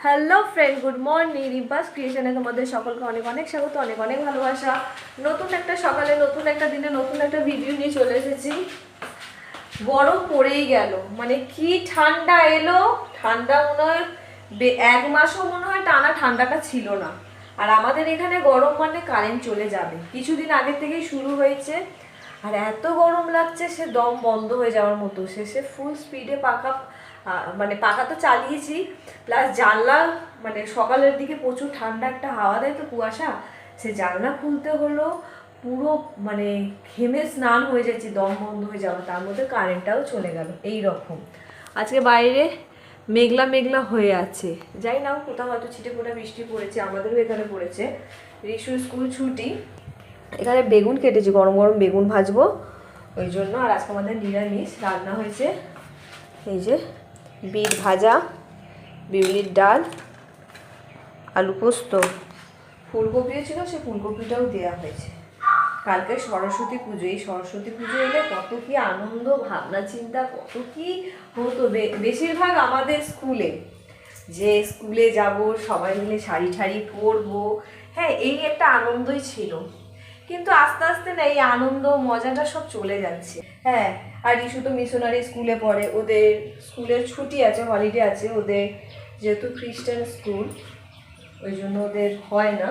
Hello friend good morning Rimpa's ক্রিয়েশনে তোমাদের সকলকে অনেক অনেক স্বাগত, অনেক অনেক ভালোবাসা। নতুন একটা সকালে, নতুন একটা দিনে, নতুন একটা ভিডিও নিয়ে চলে এসেছি। গরম পড়েই গেল। মানে কি ঠান্ডা এলো? ঠান্ডা মনে হয় এক মাসও মনে হয় টানা ঠান্ডাটা ছিল না। আর আমাদের এখানে গরম মানে কারেন্ট চলে যাবে। কিছুদিন আগে থেকেই শুরু হয়েছে। আর এত গরম লাগছে, সে দম বন্ধ হয়ে যাওয়ার মতো। শেষে ফুল স্পিডে পাকা মানে পাকা তো চালিয়েছি প্লাস জানলা মানে সকালের দিকে প্রচুর ঠান্ডা একটা হাওয়া দেয় তো কুয়াশা, সে জানলা খুলতে হলো, পুরো মানে ঘেমে স্নান হয়ে যাচ্ছে, দম বন্ধ হয়ে যাওয়া, তার মধ্যে কারেন্টটাও চলে গেল এই রকম আজকে বাইরে মেঘলা মেঘলা হয়ে আছে, যাই না কোথাও হয়তো ছিটে ফোটা বৃষ্টি পড়েছে, আমাদেরও এখানে পড়েছে, রিসু স্কুল ছুটি, এখানে বেগুন কেটেছি, গরম গরম বেগুন ভাজবো, ওই জন্য, আর আজকে আমাদের নিরামিষ, রান্না হয়েছে, এই যে বিট ভাজা, বিউলির ডাল, আলু পোস্ত। ফুলকপিও ছিল, সে ফুলকপিটাও দেওয়া হয়েছে। কালকে সরস্বতী পুজো, এই সরস্বতী পুজো এলে কত কি আনন্দ, ভাবনা, চিন্তা, কত কি হতো। বেশিরভাগ আমাদের স্কুলে। যে স্কুলে যাব, সবাই মিলে শাড়ি ঠাড়ি পরবো। হ্যাঁ এই একটা আনন্দই ছিল। কিন্তু আস্তে আস্তে না এই আনন্দ, মজাটা সব চলে যাচ্ছে। হ্যাঁ আর ইস্যু তো মিশনারি স্কুলে পড়ে, ওদের স্কুলের ছুটি আছে হলিডে আছে, ওদের যেহেতু খ্রিস্টান স্কুল ওই জন্য ওদের হয় না।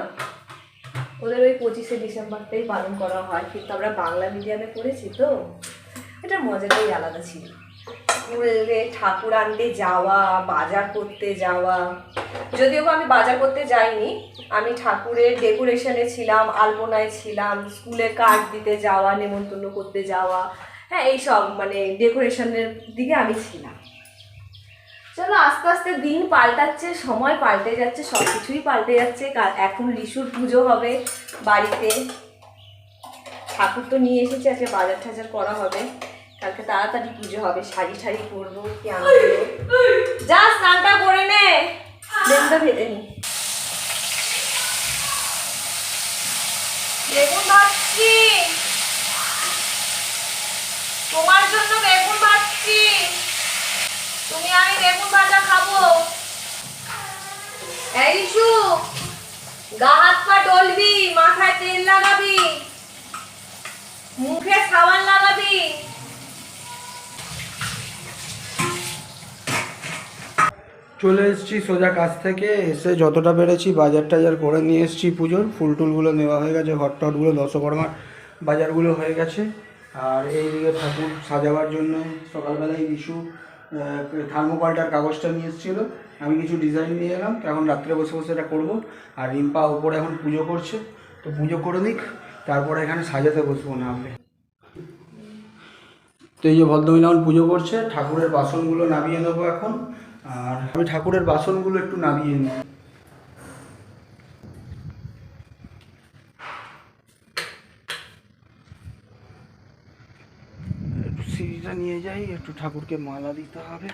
ওদের ওই পঁচিশে ডিসেম্বরটাই পালন করা হয়, কিন্তু আমরা বাংলা মিডিয়ামে পড়েছি তো। এটা মজাটাই আলাদা ছিল। স্কুলে ঠাকুর আনতে যাওয়া, বাজার করতে যাওয়া যদিও আমি বাজার করতে যাইনি, আমি ঠাকুরের ডেকোরেশনে ছিলাম, আলপনায় ছিলাম স্কুলে কার্ড দিতে যাওয়া, নেমন্তন্ন করতে যাওয়া হ্যাঁ এইসব মানে ডেকোরেশনের দিকে আমি ছিলাম। চলো আস্তে আস্তে দিন পাল্টাচ্ছে, সময় পাল্টে যাচ্ছে সব কিছুই পাল্টে যাচ্ছে এখন লিশুর পুজো হবে বাড়িতে। ঠাকুর তো নিয়ে এসেছি, আজকে বাজার টাজার করা হবে। কালকে তাড়াতাড়ি পুজো হবে শাড়ি ঠাড়ি পরবো, কি আনব যা, স্নানটা করে নে। বেগুনটা ভেজে নি। বেগুন ভাজছি। তোমার জন্য বেগুন ভাজছি। তুমি আমি বেগুন ভাজা খাব। এই ইস্যু গা হাত পা ডলবি, মাথায় তেল লাগাবি, মুখে সাবান লাগাবি। চলে এসেছি সোজা কাছ থেকে, এসে যতটা পেরেছি বাজার টাজার করে নিয়ে এসেছি পুজোর। ফুল টুলগুলো নেওয়া হয়ে গেছে হট টটগুলো দশকর্মার বাজারগুলো হয়ে গেছে। আর এই এইদিকে ঠাকুর সাজাবার জন্য সকালবেলায় ইস্যু থার্মোকলটার কাগজটা নিয়ে এসেছিল। আমি কিছু ডিজাইন নিয়ে এলাম এখন রাত্রে বসে বসে এটা করব। আর রিম্পা ওপরে এখন পুজো করছে, তো পুজো করে নিক, তারপরে এখানে সাজাতে বসবো না আমরা। তো এই যে ভদ্রমহিলা এখন পুজো করছে, ঠাকুরের বাসনগুলো নামিয়ে নেব এখন। আর আমি ঠাকুরের বাসনগুলো একটু নামিয়ে নিই। একটু সিঁড়িটা নিয়ে যাই, একটু ঠাকুরকে মালা দিতে হবে।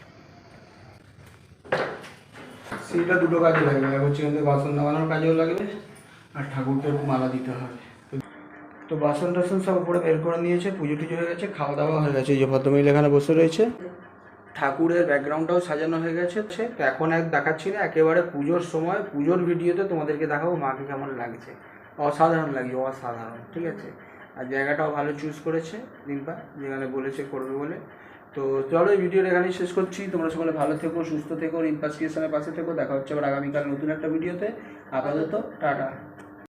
সিঁড়িটা দুটো কাজে লাগবে এক হচ্ছে বাসন নামানোর কাজেও লাগবে, আর ঠাকুরকে মালা দিতে হবে। তো বাসন টাসন সব উপরে বের করে নিয়েছে, পুজো টুজো হয়ে গেছে, খাওয়া দাওয়া হয়ে গেছে, এই যে ভদ্রমহিলা এখানে বসে রয়েছে। ঠাকুরের ব্যাকগ্রাউন্ডটাও সাজানো হয়ে গেছে। তো এখন এক দেখাচ্ছি না, একেবারে পুজোর সময়, পুজোর ভিডিওতে তোমাদেরকে দেখাবো মাকে কেমন লাগছে। অসাধারণ লাগে অসাধারণ, ঠিক আছে? আর জায়গাটাও ভালো চুজ করেছে রিম্পা যেখানে বলেছে করবে বলে। তো চলো এই ভিডিওটা এখানেই শেষ করছি। তোমরা সকলে ভালো থেকো, সুস্থ থেকো রিম্পা স্টেশনের পাশে থেকো। দেখা হচ্ছে আবার আগামীকাল নতুন একটা ভিডিওতে। আপাতত টাটা।